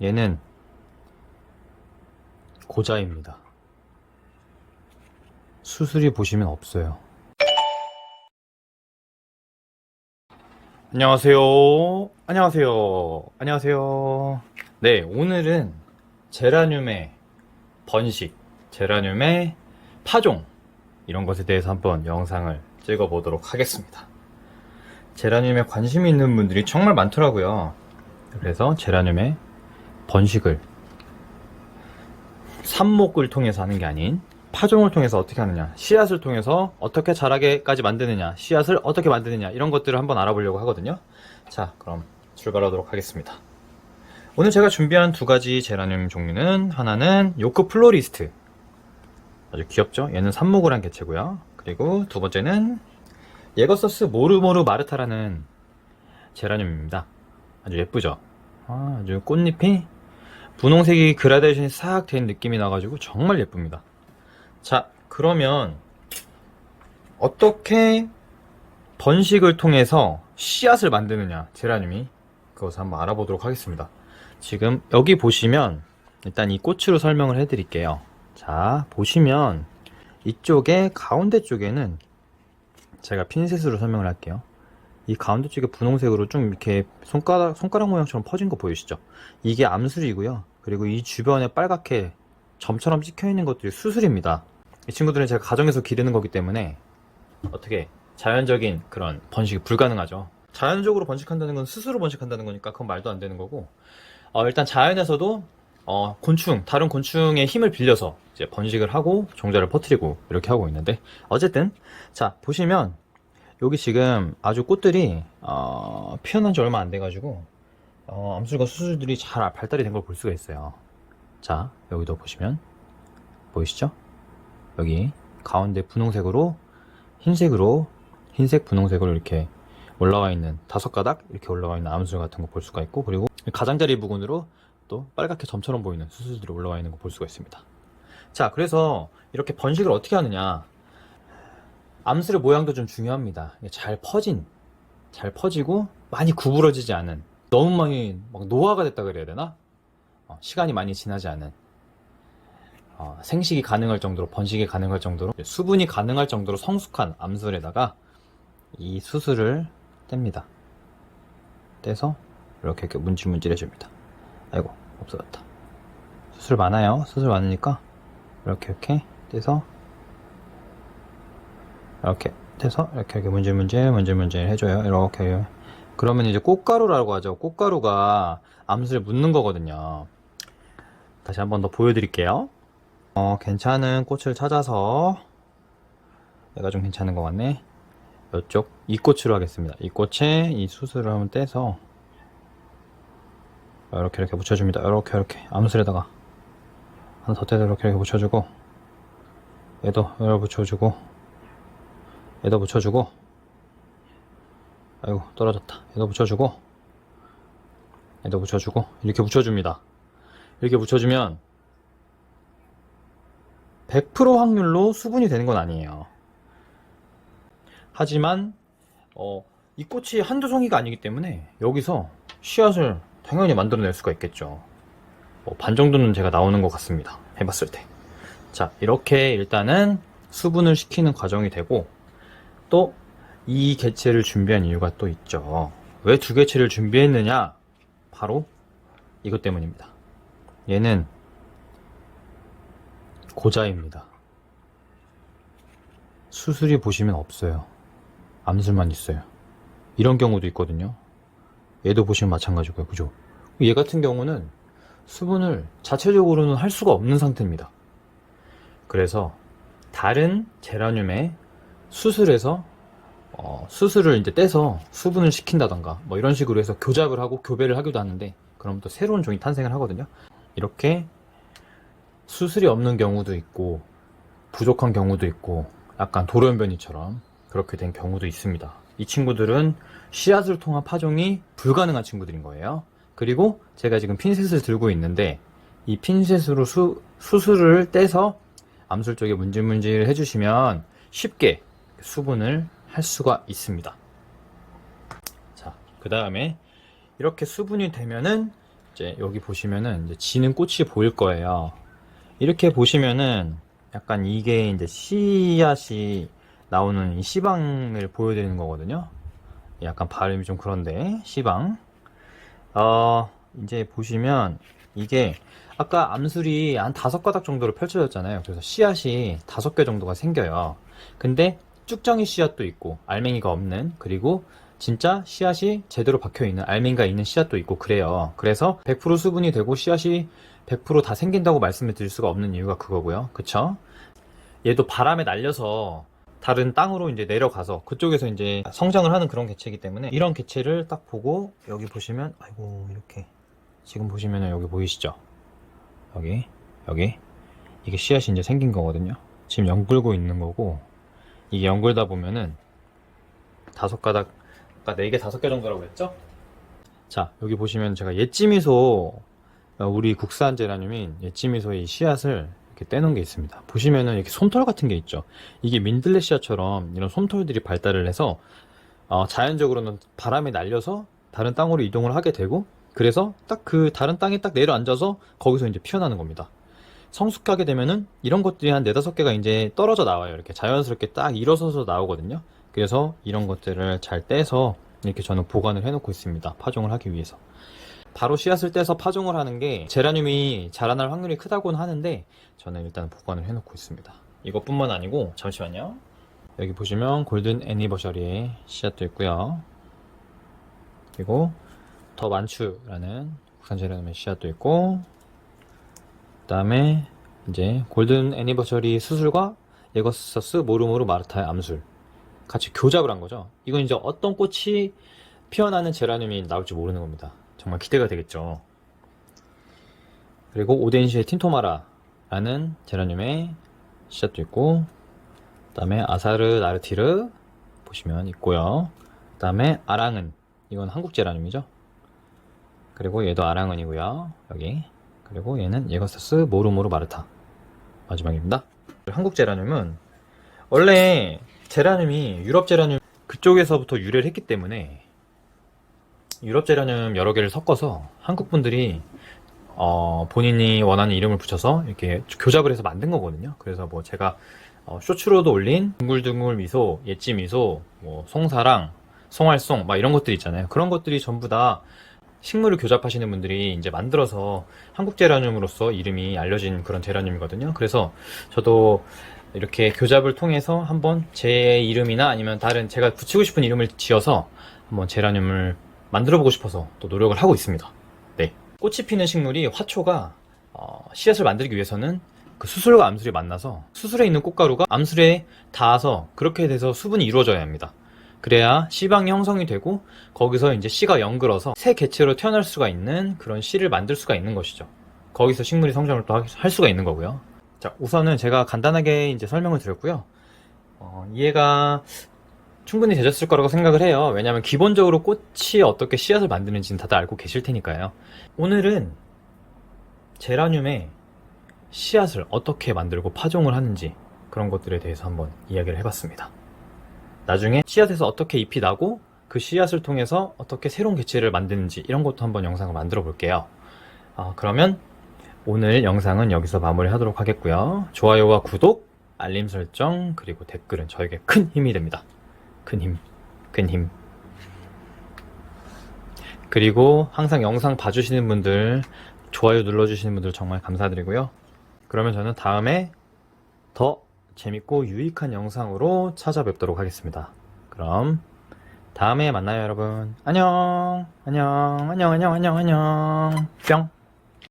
얘는 고자입니다. 수술이 보시면 없어요. 안녕하세요. 안녕하세요. 안녕하세요. 네, 오늘은 제라늄의 번식, 제라늄의 파종, 이런 것에 대해서 한번 영상을 찍어 보도록 하겠습니다. 제라늄에 관심이 있는 분들이 정말 많더라고요. 그래서 제라늄의 번식을 삽목을 통해서 하는 게 아닌 파종을 통해서 어떻게 하느냐, 씨앗을 통해서 어떻게 자라게까지 만드느냐, 씨앗을 어떻게 만드느냐 이런 것들을 한번 알아보려고 하거든요. 자, 그럼 출발하도록 하겠습니다. 오늘 제가 준비한 두 가지 제라늄 종류는 하나는 요크 플로리스트 아주 귀엽죠? 얘는 삽목을 한 개체고요. 그리고 두 번째는 예거서스 모르모르 마르타라는 제라늄입니다. 아주 예쁘죠? 아, 아주 꽃잎이 분홍색이 그라데이션이 싹 된 느낌이 나가지고 정말 예쁩니다. 자, 그러면 어떻게 번식을 통해서 씨앗을 만드느냐, 제라늄이 그것을 한번 알아보도록 하겠습니다. 지금 여기 보시면 일단 이 꽃으로 설명을 해 드릴게요. 자, 보시면 이쪽에 가운데 쪽에는 제가 핀셋으로 설명을 할게요. 이 가운데 쪽에 분홍색으로 좀 이렇게 손가락, 손가락 모양처럼 퍼진 거 보이시죠? 이게 암술이고요. 그리고 이 주변에 빨갛게 점처럼 찍혀 있는 것들이 수술입니다. 이 친구들은 제가 가정에서 기르는 거기 때문에 어떻게 자연적인 그런 번식이 불가능하죠. 자연적으로 번식한다는 건 스스로 번식한다는 거니까 그건 말도 안 되는 거고 어, 일단 자연에서도 어, 곤충, 다른 곤충의 힘을 빌려서 이제 번식을 하고 종자를 퍼뜨리고 이렇게 하고 있는데 어쨌든 자 보시면 여기 지금 아주 꽃들이 어, 피어난 지 얼마 안 돼가지고 어, 암술과 수술들이 잘 발달이 된 걸 볼 수가 있어요. 자 여기도 보시면 보이시죠? 여기 가운데 분홍색으로 흰색으로 흰색 분홍색으로 이렇게 올라와 있는 다섯 가닥 이렇게 올라와 있는 암술 같은 거 볼 수가 있고 그리고 가장자리 부분으로 또 빨갛게 점처럼 보이는 수술들이 올라와 있는 거 볼 수가 있습니다. 자, 그래서 이렇게 번식을 어떻게 하느냐? 암술의 모양도 좀 중요합니다. 잘 퍼진, 잘 퍼지고 많이 구부러지지 않은, 너무 많이 막 노화가 됐다 그래야 되나? 어, 시간이 많이 지나지 않은, 어, 생식이 가능할 정도로, 번식이 가능할 정도로, 수분이 가능할 정도로 성숙한 암술에다가 이 수술을 뗍니다. 떼서 이렇게 이렇게 문질문질 해줍니다. 아이고 없어졌다 수술 많아요 수술 많으니까 이렇게 이렇게 떼서 이렇게 떼서 이렇게 이렇게 문질문질 문질문질 해줘요 이렇게 그러면 이제 꽃가루라고 하죠. 꽃가루가 암술에 묻는 거거든요. 다시 한 번 더 보여드릴게요. 어 괜찮은 꽃을 찾아서 내가 좀 괜찮은 것 같네. 이쪽 이 꽃으로 하겠습니다. 이 꽃에 이 수술을 한번 떼서 이렇게 이렇게 붙여줍니다. 이렇게 이렇게 암술에다가 하나 더 떼서 이렇게 이렇게 붙여주고 얘도 여기 붙여주고 얘도 붙여주고 아이고 떨어졌다. 얘도 붙여주고 얘도 붙여주고 이렇게 붙여줍니다. 이렇게 붙여주면 100% 확률로 수분이 되는 건 아니에요. 하지만 어, 이 꽃이 한두 송이가 아니기 때문에 여기서 씨앗을 당연히 만들어낼 수가 있겠죠. 뭐반 정도는 제가 나오는 것 같습니다. 해봤을 때. 자, 이렇게 일단은 수분을 시키는 과정이 되고, 또 이 개체를 준비한 이유가 또 있죠. 왜 두 개체를 준비했느냐? 바로 이것 때문입니다. 얘는 고자입니다. 수술이 보시면 없어요. 암술만 있어요. 이런 경우도 있거든요. 얘도 보시면 마찬가지고요. 그죠? 얘 같은 경우는 수분을 자체적으로는 할 수가 없는 상태입니다. 그래서 다른 제라늄에 수술해서 어, 수술을 이제 떼서 수분을 시킨다던가 뭐 이런 식으로 해서 교잡을 하고 교배를 하기도 하는데 그럼 또 새로운 종이 탄생을 하거든요. 이렇게 수술이 없는 경우도 있고 부족한 경우도 있고 약간 돌연변이처럼 그렇게 된 경우도 있습니다. 이 친구들은 씨앗을 통한 파종이 불가능한 친구들인 거예요. 그리고 제가 지금 핀셋을 들고 있는데 이 핀셋으로 수, 수술을 떼서 암술 쪽에 문질문질 해주시면 쉽게 수분을 할 수가 있습니다. 자, 그 다음에 이렇게 수분이 되면은 이제 여기 보시면은 이제 지는 꽃이 보일 거예요. 이렇게 보시면은 약간 이게 이제 씨앗이 나오는 이 씨방을 보여드리는 거거든요. 약간 발음이 좀 그런데 씨방. 어 이제 보시면 이게 아까 암술이 한 다섯 가닥 정도로 펼쳐졌잖아요. 그래서 씨앗이 다섯 개 정도가 생겨요. 근데 쭉정이 씨앗도 있고 알맹이가 없는 그리고 진짜 씨앗이 제대로 박혀 있는 알맹이가 있는 씨앗도 있고 그래요. 그래서 100% 수분이 되고 씨앗이 100%다 생긴다고 말씀을 드릴 수가 없는 이유가 그거고요. 그쵸? 얘도 바람에 날려서 다른 땅으로 이제 내려가서 그쪽에서 이제 성장을 하는 그런 개체이기 때문에 이런 개체를 딱 보고 여기 보시면 아이고 이렇게 지금 보시면은 여기 보이시죠? 여기 여기 이게 씨앗이 이제 생긴 거거든요. 지금 연글고 있는 거고 이게 연글다 보면은 다섯 가닥 아까 네 개 다섯 개 정도라고 했죠? 자 여기 보시면 제가 예찌미소 어, 우리 국산 제라늄인 예찌미소의 이 씨앗을 이렇게 떼놓은 게 있습니다. 보시면은 이렇게 솜털 같은 게 있죠. 이게 민들레 씨앗처럼 이런 솜털들이 발달을 해서 어, 자연적으로는 바람에 날려서 다른 땅으로 이동을 하게 되고 그래서 딱 그 다른 땅에 딱 내려앉아서 거기서 이제 피어나는 겁니다. 성숙하게 되면은 이런 것들이 한 네다섯 개가 이제 떨어져 나와요. 이렇게 자연스럽게 딱 일어서서 나오거든요. 그래서 이런 것들을 잘 떼서 이렇게 저는 보관을 해놓고 있습니다. 파종을 하기 위해서. 바로 씨앗을 떼서 파종을 하는 게 제라늄이 자라날 확률이 크다고는 하는데 저는 일단 보관을 해놓고 있습니다. 이것뿐만 아니고 잠시만요. 여기 보시면 골든 애니버셔리의 씨앗도 있고요. 그리고 더 만추라는 국산 제라늄의 씨앗도 있고 그다음에 이제 골든 애니버서리 수술과 에거서스 모르모르 마르타의 암술 같이 교잡을 한 거죠. 이건 이제 어떤 꽃이 피어나는 제라늄이 나올지 모르는 겁니다. 정말 기대가 되겠죠. 그리고 오덴시의 틴토마라라는 제라늄의 씨앗도 있고 그다음에 아사르 나르티르 보시면 있고요. 그다음에 아랑은 이건 한국 제라늄이죠. 그리고 얘도 아랑은이고요. 여기 그리고 얘는 예거서스 모르모르 마르타 마지막입니다. 한국 제라늄은 원래 제라늄이 유럽 제라늄 그쪽에서부터 유래를 했기 때문에 유럽 제라늄 여러 개를 섞어서 한국 분들이 어, 본인이 원하는 이름을 붙여서 이렇게 교잡을 해서 만든 거거든요. 그래서 뭐 제가 어, 쇼츠로도 올린 둥글둥글 미소, 예찌 미소, 뭐 송사랑, 송알송 막 이런 것들 있잖아요. 그런 것들이 전부 다 식물을 교잡하시는 분들이 이제 만들어서 한국 제라늄으로서 이름이 알려진 그런 제라늄이거든요. 그래서 저도 이렇게 교잡을 통해서 한번 제 이름이나 아니면 다른 제가 붙이고 싶은 이름을 지어서 한번 제라늄을 만들어 보고 싶어서 또 노력을 하고 있습니다. 네. 꽃이 피는 식물이 화초가 어, 씨앗을 만들기 위해서는 그 수술과 암술이 만나서 수술에 있는 꽃가루가 암술에 닿아서 그렇게 돼서 수분이 이루어져야 합니다. 그래야 씨방이 형성이 되고 거기서 이제 씨가 연글어서 새 개체로 태어날 수가 있는 그런 씨를 만들 수가 있는 것이죠. 거기서 식물이 성장을 또 할 수가 있는 거고요. 자, 우선은 제가 간단하게 이제 설명을 드렸고요. 어, 이해가 충분히 되셨을 거라고 생각을 해요. 왜냐하면 기본적으로 꽃이 어떻게 씨앗을 만드는지는 다들 알고 계실 테니까요. 오늘은 제라늄의 씨앗을 어떻게 만들고 파종을 하는지 그런 것들에 대해서 한번 이야기를 해봤습니다. 나중에 씨앗에서 어떻게 잎이 나고 그 씨앗을 통해서 어떻게 새로운 개체를 만드는지 이런 것도 한번 영상을 만들어 볼게요. 아, 그러면 오늘 영상은 여기서 마무리 하도록 하겠고요. 좋아요와 구독, 알림 설정, 그리고 댓글은 저에게 큰 힘이 됩니다. 큰 힘, 큰 힘. 그리고 항상 영상 봐주시는 분들, 좋아요 눌러주시는 분들 정말 감사드리고요. 그러면 저는 다음에 더 재밌고 유익한 영상으로 찾아뵙도록 하겠습니다. 그럼 다음에 만나요 여러분. 안녕. 안녕. 안녕. 안녕. 안녕. 안녕. 뿅